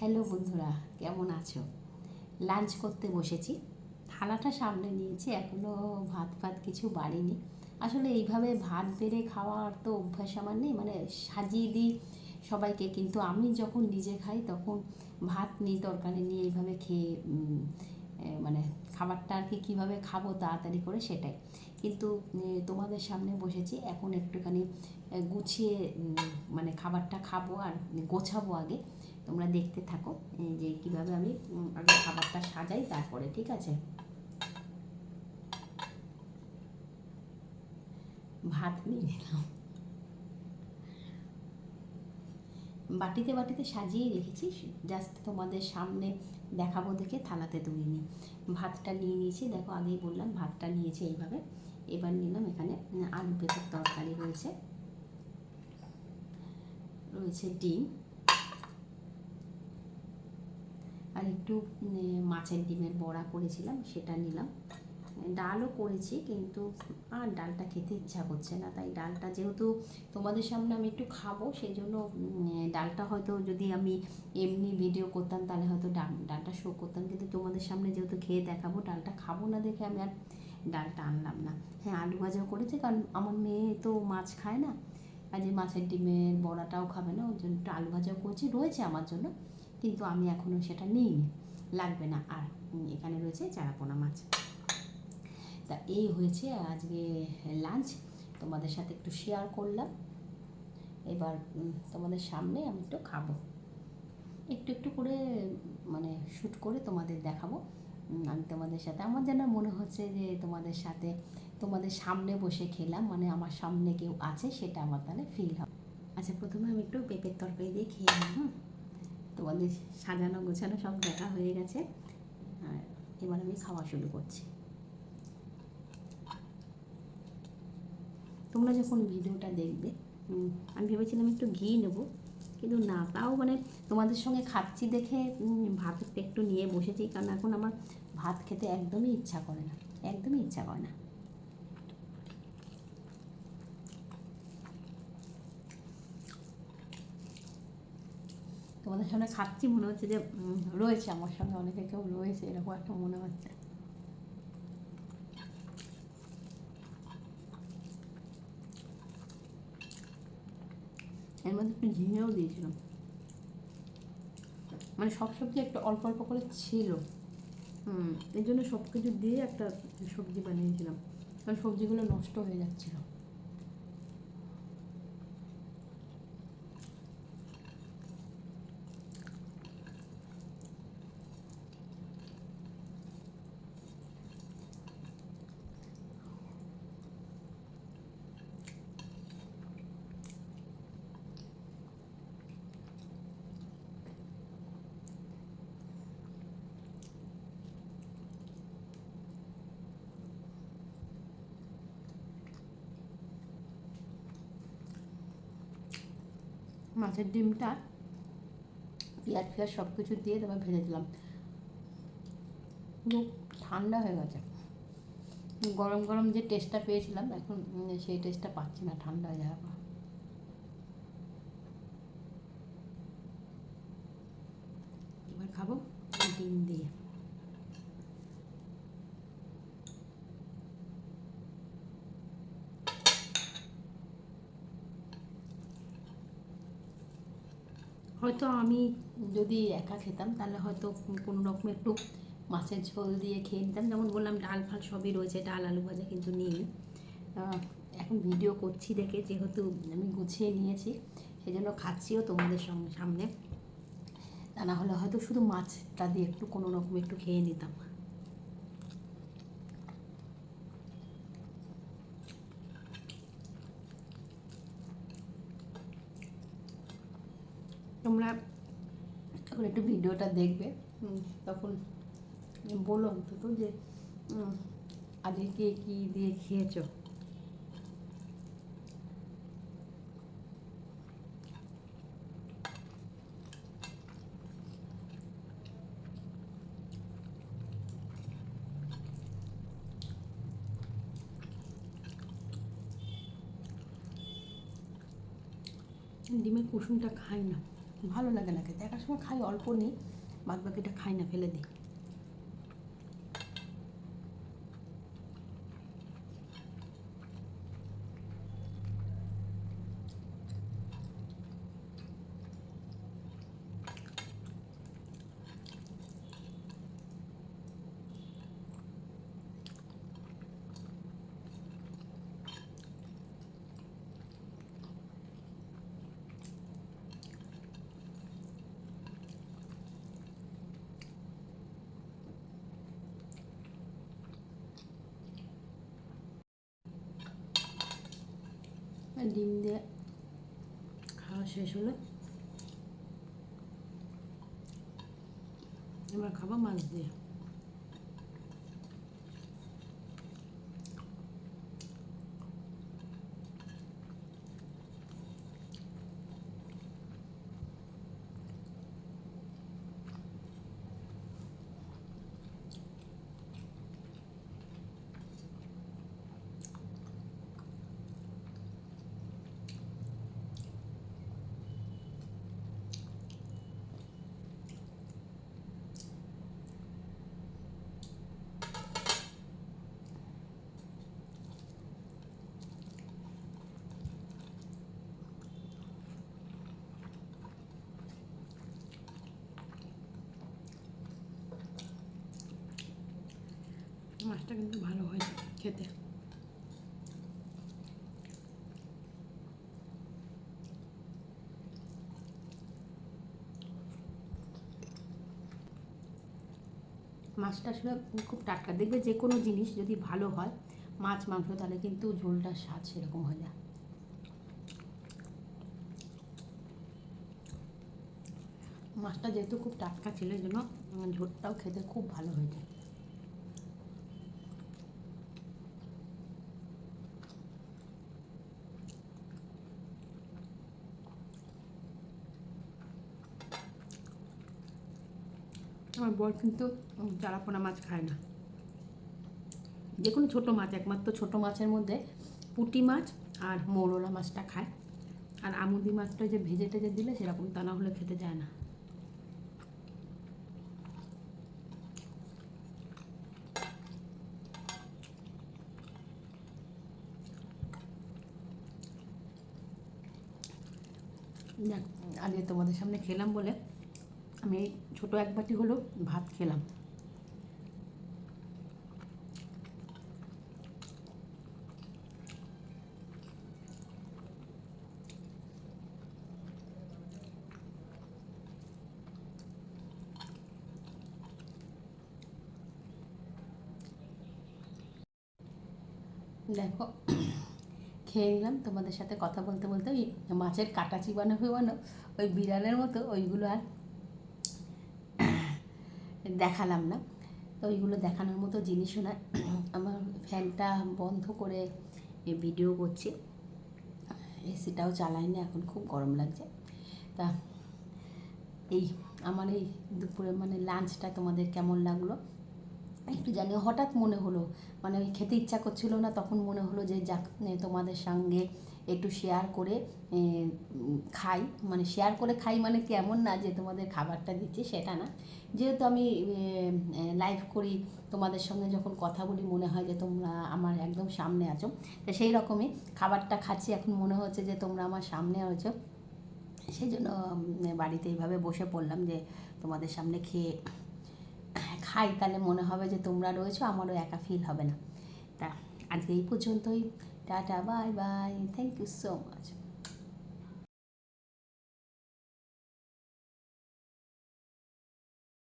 Hello বন্ধুরা, কেমন আছো? লাঞ্চ করতে বসেছি। থালাটা সামনে নিয়েছি এখনও ভাত ফাত কিছু বাড়িনি। আসলে এইভাবে ভাত বেড়ে খাওয়ার তো অভ্যাস আমার নেই মানে সাজিয়ে দিই সবাইকে। কিন্তু আমি যখন নিজে খাই, তখন ভাত নিই, তরকারি নিয়ে এইভাবে খেয়ে মানে খাবারটা আর কি কীভাবে খাব তাড়াতাড়ি করে সেটাই। কিন্তু তোমাদের সামনে বসেছি, এখন একটুখানি গুছিয়ে মানে খাবারটা খাব আর গোছাবো আগে। তোমরা দেখতে থাকো যে কীভাবে আমি আগে খাবারটা সাজাই, তারপরে, ঠিক আছে? ভাত নিয়ে নিলাম। বাটিতে বাটিতে সাজিয়ে রেখেছি, জাস্ট তোমাদের সামনে দেখাবো দেখে থালাতে তুলিনি ভাতটা নিয়ে নিয়েছি, দেখো আগেই বললাম, ভাতটা নিয়েছি এইভাবে। এবার নিলাম এখানে আলু পেঁপের তরকারি রয়েছে। রয়েছে ডিম। আর একটু মাছের ডিমের বড়া করেছিলাম, সেটা নিলাম। ডালও করেছি, কিন্তু আর ডালটা খেতে ইচ্ছা করছে না। তাই ডালটা যেহেতু তোমাদের সামনে আমি একটু খাব সেই জন্য ডালটা হয়তো যদি আমি এমনি ভিডিও করতাম, তাহলে হয়তো ডাল, ডালটা শো করতাম। কিন্তু তোমাদের সামনে যেহেতু খেয়ে দেখাবো, ডালটা খাব না দেখে আমি আর ডালটা আনলাম না। হ্যাঁ আলু ভাজাও করেছে, কারণ আমার মেয়ে তো মাছ খায় না। আর যে মাছের ডিমের বড়াটাও খাবে না, ওর জন্য একটু আলু ভাজাও করছি, রয়েছে আমার জন্য। কিন্তু আমি এখনও সেটা নিইনি। লাগবে না। আর এখানে রয়েছে চারাপোনা মাছ। তা এই হয়েছে আজকে লাঞ্চ। তোমাদের সাথে একটু শেয়ার করলাম। এবার তোমাদের সামনে আমি একটু খাব। একটু একটু করে মানে শ্যুট করে তোমাদের দেখাবো। আমি তোমাদের সাথে, আমার যেন মনে হচ্ছে যে তোমাদের সাথে, তোমাদের সামনে বসে খেলাম। মানে আমার সামনে কেউ আছে, সেটা আমার তাহলে ফিল হবে। আচ্ছা প্রথমে আমি একটু পেঁপের তরকারি দিয়ে খেয়ে নিই, হুম? তোমাদের সাজানো গোছানো সব দেখা হয়ে গেছে। আর এবার আমি খাওয়া শুরু করছি। তোমরা যখন ভিডিওটা দেখবে আমি ভেবেছিলাম একটু ঘি নেব, কিন্তু না, তাও মানে তোমাদের সঙ্গে খাচ্ছি দেখে ভাত একটু নিয়ে বসেছি, কারণ এখন আমার ভাত খেতে একদমই ইচ্ছা করে না, একদমই ইচ্ছা করে না। তোমাদের সামনে খাচ্ছি, মনে হচ্ছে যে রয়েছে আমার সঙ্গে অনেকে কেউ রয়েছে, এরকম একটা মনে হচ্ছে। এর মধ্যে একটু ঝিঙেও দিয়েছিলাম। মানে সব সবজি একটু অল্প অল্প করে ছিল। হুম এই জন্য সব কিছু দিয়ে একটা সবজি বানিয়েছিলাম। কারণ সবজিগুলো নষ্ট হয়ে যাচ্ছিল। মাছের ডিমটা, পেঁয়াজ ফেয়াজ সব কিছু দিয়ে তারপর ভেজে দিলাম। ঠান্ডা হয়ে গেছে। গরম গরম যে টেস্টটা পেয়েছিলাম, এখন সেই টেস্টটা পাচ্ছি না, ঠান্ডা হয়ে যাওয়ার এবার খাব ডিম দিয়ে। হয়তো আমি যদি একা খেতাম, তাহলে হয়তো কোনো রকম একটু মাছের ঝোল দিয়ে খেয়ে নিতাম। যেমন বললাম, ডাল ফাল সবই রয়েছে, ডাল, আলু ভাজা কিন্তু নেই। এখন ভিডিও করছি দেখে, যেহেতু আমি গুছিয়ে নিয়েছি সেই জন্য খাচ্ছিও তোমাদের সঙ্গে সামনে। তা না হলে হয়তো শুধু মাছটা দিয়ে একটু কোনো রকম একটু খেয়ে নিতাম। তোমরা যখন একটু ভিডিওটা দেখবে। তখন বলো অন্তত যে আজকে কী দিয়ে খেয়েছো? ডিমের কুসুমটা খাই না। ভালো লাগে না খেতে। একার সময় খাই, অল্প নিই বাদ বাকিটা খাই না, ফেলে দিই আর ডিম দিয়ে খাওয়া শেষ হলো। এবার খাব মাছ দিয়ে। মাছটা কিন্তু ভালো হয়েছে খেতে। মাছটা আসলে খুব টাটকা। দেখবে যে কোনো জিনিস যদি ভালো হয়, মাছ, মাংস, তাহলে কিন্তু ঝোলটার স্বাদ সেরকম হয়ে যায় মাছটা যেহেতু খুব টাটকা ছিল, এই জন্য ঝোলটাও খেতে খুব ভালো হয়েছে। আমার বর কিন্তু চারাপোনা মাছ খায় না। যে কোনো ছোটো মাছ, একমাত্র ছোটো মাছের মধ্যে পুঁটি মাছ আর মৌরলা মাছটা খায়। আর আমুদি মাছটা যে ভেজে টেজে দিলে সেরকম তা না হলে খেতে যায় না। যাক আজকে তোমাদের সামনে খেলাম বলে আমি ছোটো এক বাটি হলো ভাত খেলাম। দেখো, খেয়ে নিলাম। তোমাদের সাথে কথা বলতে বলতে ওই মাছের কাটা চিবানো ফিবানো, ওই বিড়ালের মতো ওইগুলো আর দেখালাম না। তো ওইগুলো দেখানোর মতো জিনিসও না। আমার ফ্যানটা বন্ধ করে ভিডিও করছি। এসিটাও চালাইনি, এখন খুব গরম লাগছে। তা এই আমার এই দুপুরে মানে লাঞ্চটা তোমাদের কেমন লাগল? একটু জানি হঠাৎ মনে হলো মানে খেতে ইচ্ছা করছিল না, তখন মনে হলো যে যাক তোমাদের সঙ্গে একটু শেয়ার করে খাই। মানে শেয়ার করে খাই মানে কেমন না যে তোমাদের খাবারটা দিচ্ছি সেটা না। যেহেতু আমি লাইভ করি, তোমাদের সঙ্গে যখন কথা বলি মনে হয় যে তোমরা আমার একদম সামনে আছো। তো সেই রকমই খাবারটা খাচ্ছি। এখন মনে হচ্ছে যে তোমরা আমার সামনে আছো। সেই জন্য বাড়িতে এইভাবে বসে পড়লাম যে তোমাদের সামনে খেয়ে খাই। তাহলে মনে হবে যে তোমরা রয়েছো, আমারও একা ফিল হবে না। তা আজকে এই পর্যন্তই। Tata, bye bye. Thank you so much.